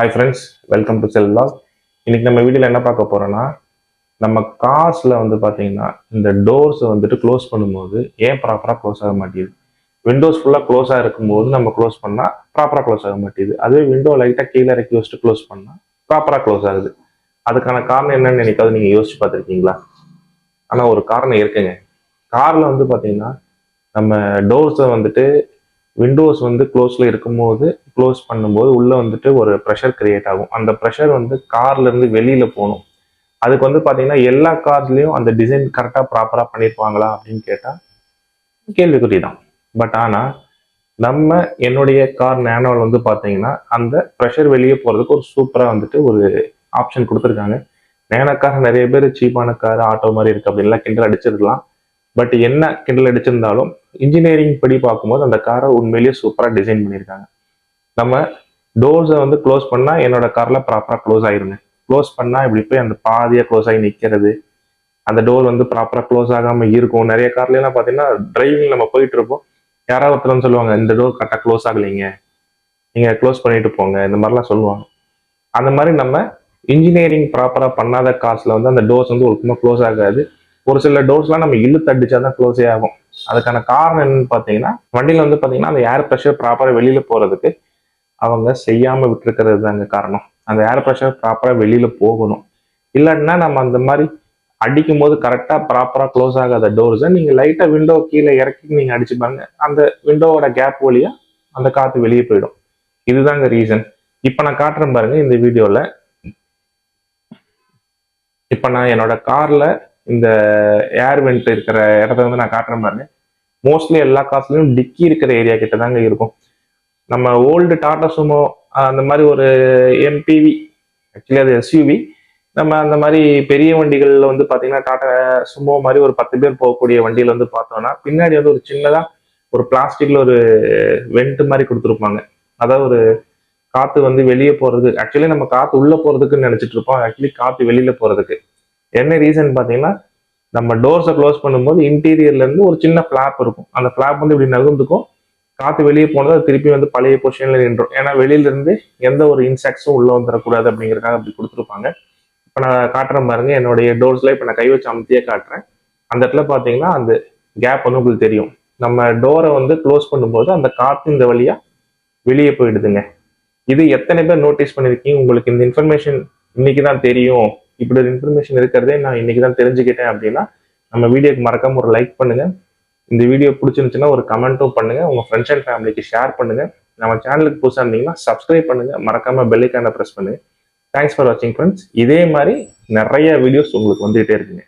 Hi friends welcome to cell lock இன்னைக்கு நம்ம வீடியோவில் என்ன பார்க்க போறோம்னா நம்ம கார்ஸில் வந்து பார்த்தீங்கன்னா இந்த டோர்ஸை வந்துட்டு க்ளோஸ் பண்ணும்போது ஏன் ப்ராப்பராக க்ளோஸ் ஆக மாட்டேங்குது? விண்டோஸ் ஃபுல்லாக க்ளோஸாக இருக்கும்போது நம்ம க்ளோஸ் பண்ணால் ப்ராப்பராக க்ளோஸ் ஆக மாட்டேங்குது. அதுவே விண்டோ லைட்டாக கீழே இறக்கி வச்சுட்டு க்ளோஸ் பண்ணால் ப்ராப்பராக க்ளோஸ் ஆகுது. அதுக்கான காரணம் என்னன்னு நினைக்காது நீங்கள் யோசிச்சு பார்த்துருக்கீங்களா? ஆனால் ஒரு காரணம் இருக்குங்க. காரில் வந்து பார்த்தீங்கன்னா நம்ம டோர்ஸை வந்துட்டு விண்டோஸ் வந்து க்ளோஸில் இருக்கும்போது க்ளோஸ் பண்ணும்போது உள்ளே வந்துட்டு ஒரு ப்ரெஷர் கிரியேட் ஆகும். அந்த ப்ரெஷர் வந்து கார்லேருந்து வெளியில் போகணும். அதுக்கு வந்து பார்த்தீங்கன்னா எல்லா கார்லேயும் அந்த டிசைன் கரெக்டாக ப்ராப்பராக பண்ணியிருப்பாங்களா அப்படின்னு கேட்டால் கேள்விக்குறி தான் பட் ஆனால் நம்ம என்னுடைய கார் நேனோவில் வந்து பார்த்தீங்கன்னா அந்த ப்ரெஷர் வெளியே போகிறதுக்கு ஒரு சூப்பராக வந்துட்டு ஒரு ஆப்ஷன் கொடுத்துருக்காங்க. நேனோ கார் நிறைய பேர் சீப்பான கார் ஆட்டோ மாதிரி இருக்குது அப்படின்லாம் கிண்டல் அடிச்சிருக்கலாம். பட் என்ன கிண்டல் அடிச்சிருந்தாலும் இன்ஜினியரிங் படி பார்க்கும்போது அந்த காரை உண்மையிலேயே சூப்பராக டிசைன் பண்ணியிருக்காங்க. நம்ம டோர்ஸை வந்து க்ளோஸ் பண்ணால் என்னோட காரில் ப்ராப்பராக க்ளோஸ் ஆயிருங்க. க்ளோஸ் பண்ணால் இப்படி போய் அந்த பாதியாக க்ளோஸ் ஆகி நிற்கிறது அந்த டோர் வந்து ப்ராப்பராக க்ளோஸ் ஆகாமல் இருக்கும். நிறைய கார்லாம் பார்த்தீங்கன்னா டிரைவிங் நம்ம போயிட்டு இருப்போம். யாராவது ஒருத்தர் சொல்லுவாங்க இந்த டோர் கரெக்டாக க்ளோஸ் ஆகலைங்க. நீங்கள் க்ளோஸ் பண்ணிட்டு போங்க. இந்த மாதிரிலாம் சொல்லுவாங்க. அந்த மாதிரி நம்ம இன்ஜினியரிங் ப்ராப்பராக பண்ணாத கார்ஸில் வந்து அந்த டோர்ஸ் வந்து ஒழுக்கமாக க்ளோஸ் ஆகாது. ஒரு சில டோர்ஸ்லாம் நம்ம இழுத்து அடிச்சா தான் க்ளோஸே ஆகும். அதுக்கான காரணம் என்னன்னு பார்த்தீங்கன்னா வண்டியில் வந்து பார்த்தீங்கன்னா அந்த ஏர் ப்ரெஷர் ப்ராப்பராக வெளியில் போகிறதுக்கு அவங்க செய்யாமல் விட்டுருக்கிறது தாங்க காரணம். அந்த ஏர் ப்ரெஷர் ப்ராப்பராக வெளியில் போகணும். இல்லைன்னா நம்ம அந்த மாதிரி அடிக்கும் போது கரெக்டாக ப்ராப்பராக க்ளோஸ் ஆகாத டோர்ஸை நீங்கள் லைட்டாக விண்டோ கீழே இறக்கி நீங்கள் அடிச்சு பாருங்க. அந்த விண்டோவோட கேப் வழியாக அந்த காற்று வெளியே போயிடும். இதுதாங்க ரீசன் இப்போ நான் காட்டுறேன் பாருங்க இந்த வீடியோவில் இப்போ நான் என்னோட காரில் இந்த ஏர் வெண்ட் இருக்கிற இடத்த வந்து நான் காட்டுறேன் பாருங்க. மோஸ்ட்லி எல்லா காசுலையும் டிக்கி இருக்கிற ஏரியா கிட்ட தாங்க இருக்கும். நம்ம ஓல்டு டாடா சுமோ அந்த மாதிரி ஒரு எம்பிவி ஆக்சுவலி அது எஸ்யூவி நம்ம அந்த மாதிரி பெரிய வண்டிகள்ல வந்து பாத்தீங்கன்னா டாடா சுமோ மாதிரி ஒரு பத்து பேர் போகக்கூடிய வண்டியில வந்து பார்த்தோம்னா பின்னாடி வந்து ஒரு சின்னதா ஒரு பிளாஸ்டிக்ல ஒரு வெண்ட் மாதிரி கொடுத்துருப்பாங்க. அதாவது ஒரு காத்து வந்து வெளியே போறது ஆக்சுவலி நம்ம காத்து உள்ள போறதுக்குன்னு நினைச்சிட்டு இருப்போம். ஆக்சுவலி காத்து வெளியில போறதுக்கு. என்ன ரீசன் பார்த்தீங்கன்னா நம்ம டோர்ஸை க்ளோஸ் பண்ணும்போது இன்டீரியர்லேருந்து ஒரு சின்ன ஃப்ளாப் இருக்கும். அந்த ஃப்ளாப் வந்து இப்படி நகர்ந்துக்கும். காற்று வெளியே போனது அது திருப்பி வந்து பழைய பொசிஷனில் நின்றோம். ஏன்னா வெளியிலேருந்து எந்த ஒரு இன்செக்ட்ஸும் உள்ளே வந்துடக்கூடாது அப்படிங்கிறக்காக அப்படி கொடுத்துருப்பாங்க. இப்போ நான் காட்டுறேன் பாருங்க என்னுடைய டோர்ஸில் இப்போ நான் கை வச்சு அமுத்தியே காட்டுறேன். அந்த இடத்துல பார்த்தீங்கன்னா அந்த கேப் வந்து உங்களுக்கு தெரியும். நம்ம டோரை வந்து க்ளோஸ் பண்ணும்போது அந்த காற்று இந்த வழியாக வெளியே போயிடுதுங்க. இது எத்தனை பேர் நோட்டீஸ் பண்ணியிருக்கீங்க உங்களுக்கு இந்த இன்ஃபர்மேஷன் இன்னைக்கு தான் தெரியும். இப்படி ஒரு இன்ஃபர்மேஷன் இருக்கிறதே நான் இன்னைக்கு தான் தெரிஞ்சுக்கிட்டேன் அப்படின்னா நம்ம வீடியோக்கு மறக்காம ஒரு லைக் பண்ணுங்க. இந்த வீடியோ பிடிச்சிருந்துச்சுன்னா ஒரு கமெண்ட்டும் பண்ணுங்க. உங்க ஃப்ரெண்ட்ஸ் அண்ட் ஃபேமிலிக்கு ஷேர் பண்ணுங்க. நம்ம சேனலுக்கு புதுசாக இருந்தீங்கன்னா சப்ஸ்கிரைப் பண்ணுங்க. மறக்காம பெல்லைக்கான ப்ரெஸ் பண்ணுங்க. தேங்க்ஸ் ஃபார் வாட்சிங் ஃப்ரெண்ட்ஸ் இதே மாதிரி நிறைய வீடியோஸ் உங்களுக்கு வந்துகிட்டே இருக்குங்க.